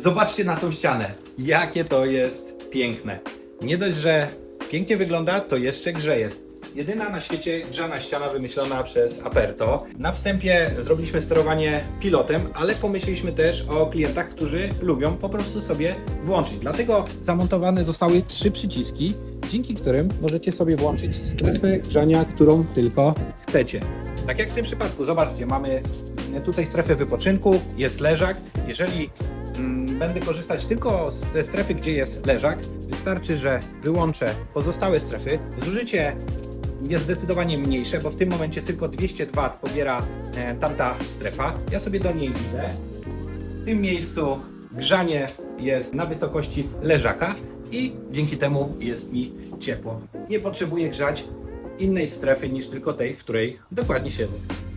Zobaczcie na tą ścianę. Jakie to jest piękne. Nie dość, że pięknie wygląda, to jeszcze grzeje. Jedyna na świecie grzana ściana wymyślona przez Aperto. Na wstępie zrobiliśmy sterowanie pilotem, ale pomyśleliśmy też o klientach, którzy lubią po prostu sobie włączyć. Dlatego zamontowane zostały trzy przyciski, dzięki którym możecie sobie włączyć strefę grzania, którą tylko chcecie. Tak jak w tym przypadku, zobaczcie, mamy tutaj strefę wypoczynku, jest leżak. Jeżeli mm, będę korzystać tylko z tej strefy, gdzie jest leżak, wystarczy, że wyłączę pozostałe strefy. Zużycie jest zdecydowanie mniejsze, bo w tym momencie tylko 200 W pobiera e, tamta strefa. Ja sobie do niej idę. W tym miejscu grzanie jest na wysokości leżaka i dzięki temu jest mi ciepło. Nie potrzebuję grzać innej strefy niż tylko tej, w której dokładnie siedzę.